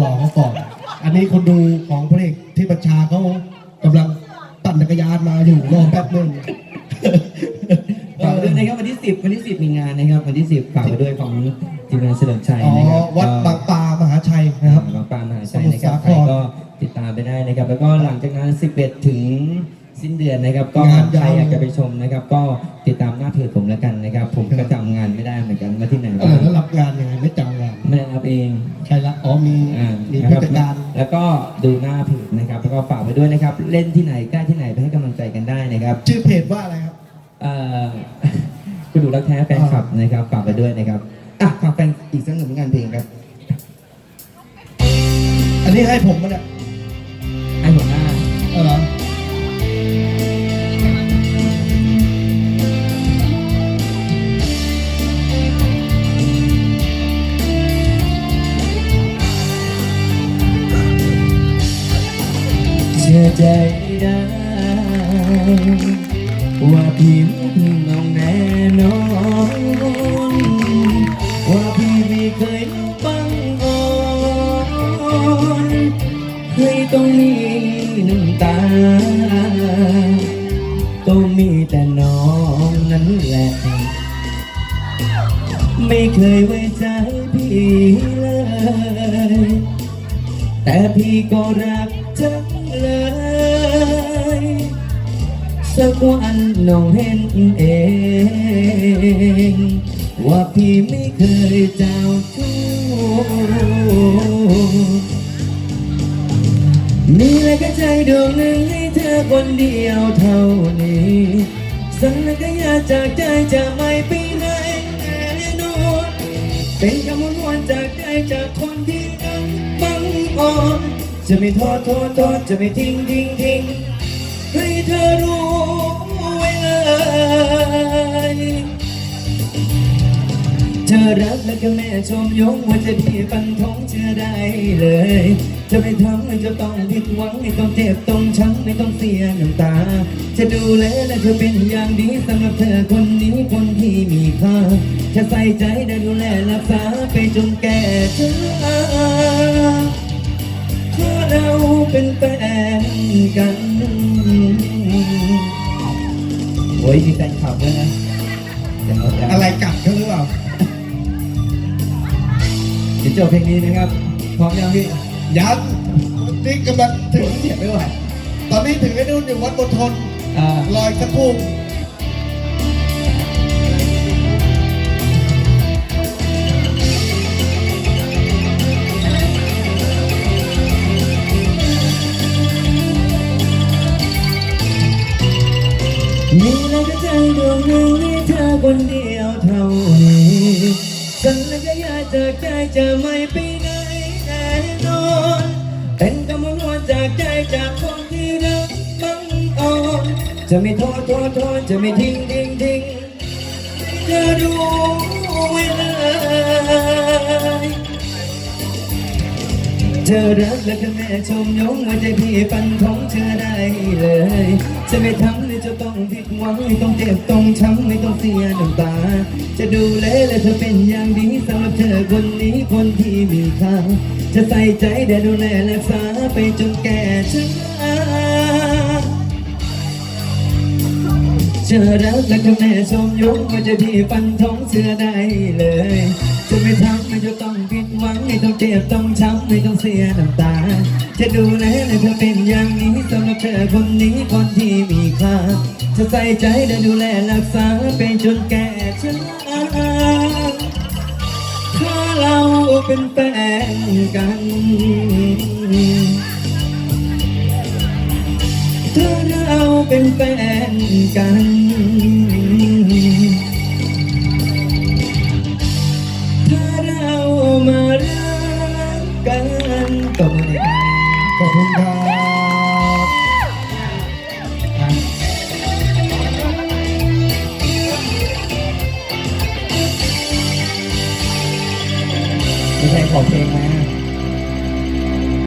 รอเขาก่อน อันนี้คนดูของพระเอกที่ประชาเขากำลังปั่นจักรยานมาอยู่รอแป๊บนึงฝากไปด้วยนะครับวันที่ 10 วันที่ 10 มีงานนะครับ วันที่ 10ฝากไปด้วยของทีมงานเฉลิมชัยอ๋อนะครับวัดบางปลามหาชัยนะครับบางปลามหาชัยนะครับสมุทรสาครใครก็ติดตามไปได้นะครับ แล้วก็หลังจากนั้น 11 ถึงสิ้นเดือนนะครับ ก็งานยาวใครอยากจะไปชมนะครับ ก็ติดตามหน้าเพจผมแล้วกันนะครับ ผมก็จำงานไม่ได้เหมือนกันว่าที่ไหนเอบ้าองแล้วรับงานยังไงไม่จำ งานไม่ได้รับเองใช่ละอ๋อมีอ่ามีนะผู้ครับจัดการ แล้วก็ดูหน้าเพจนะครับ แล้วก็ฝากไปด้วยนะครับ เล่นที่ไหนใกล้ที่ไหนไปให้กำลังใจกันได้นะครับชื่อเพจว่าอะไรครับ เอ่อคุณดูรักแท้แฟนคลับนะครับฝากไปด้วยนะครับอะฝากแฟนอีกสักหนึ่งผลงานเพลงครับอันนี้ให้ผมมาเนี่ย ชื่อใจได้ว่าพี่ไม่งน้องแน่นอนว่าพี่ไม่เคยบังอ่อนให้ต้องมีน้ำตาก็มีแต่น้องนั้นแหละ ไม่เคยไว้ใจพี่เลย แต่พี่ก็รักเลย สักวันน้องเห็นเอง ว่าพี่ไม่เคยเจ้าชู้มีและก็ใจดวงหนึ่งให้เธอคนเดียวเท่านี้สัญญาจากใจจะไม่ไปไหนแน่นอนเป็นคำวนจากใจจากคนที่รักบังอ่อนจะไม่ทอดทอดทอดจะไม่ทิ้งทิ้งทิ้งให้เธอรู้ เธอรักและก็แม่ชมยงว่าจะพี่ฟันทองเชื่อได้เลย จะไม่ทำให้จะต้องผิดหวังไม่ต้องเจ็บต้องช้ำไม่ต้องเสียน้ำตา จะดูแลและเธอเป็นอย่างดีสำหรับเธอคนนี้คนที่มีค่าจะใส่ใจและดูแลรักษาไปจนแก่ชราเพราะเราเป็นแฟนกันโอ้ยมีแฟนคลับด้วยนะ อะไรกัดเขาหรือเปล่าเดี๋ยวจบเพลงนี้นะครับ พร้อมยังพี่ยังนี่กำลังถึงเสียไม่ไหวตอนนี้ถึงไอ้นู่นอยู่วัดบนทนอ่าลอยกระพุ่งมีแล้วก็ใจดวงหนึ่งมีเธอคนเดียว จากใจจะไม่ไปไหนแน่นอนเป็นกำลังวันจากใจจากคนที่รักบังอ่อนจะไม่ท้อท้อท้อจะไม่ทิ้งทิ้งทิ้งเธอดูไว้เลยเธอรักและก็แม่ชมยงว่าใจพี่ปันทงเธอได้เลย จะไม่ทำ ให้เจะต้องผิดหวังไม่ต้องเจ็บต้องช้ำไม่ต้องเสียน้ำตา จะดูแลและเธอเป็นอย่างดีสำหรับเธอคนนี้คนที่มีค่าจะใส่ใจและดูแลรักษาไปจนแก่ชราเธอรักและก็แม่ชมยงว่าจะพี่ปันท้องเชื่อได้เลย จะไม่ทำให้เธอต้องผิดหวังไม่ต้องเจ็บต้องช้ำไม่ต้องเสียน้ำตา จะดูแลและเธอเป็นอย่างนี้สำหรับเธอคนนี้คนที่มีค่าจะใส่ใจและดูแลรักษาไปจนแก่ชราถ้าเราเป็นแฟนกันถ้าเราเป็นแฟนกัน คุณครับไม่ใช่ขอเพลงนะ